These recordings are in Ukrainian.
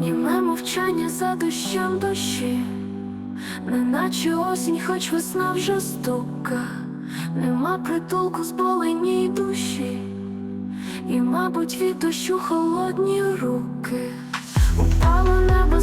Німе мовчання за дощем дощі, неначе осінь, хоч весна вже стука, нема притулку зболеній душі, і, мабуть, від дощу холодні руки, упало небо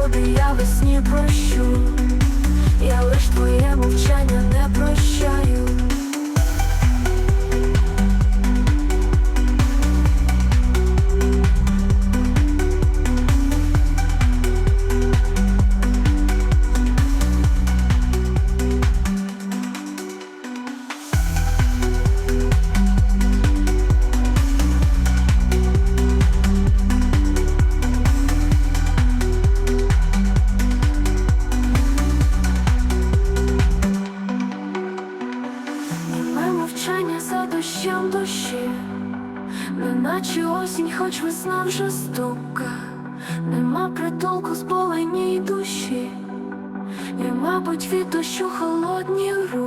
непогоди я весні прощу, я лиш твоє мовчання не прощаю. Дощі, неначе осінь, хоч весна вже стука, нема притулку зболеній душі, і, мабуть, від дощу холодні руки.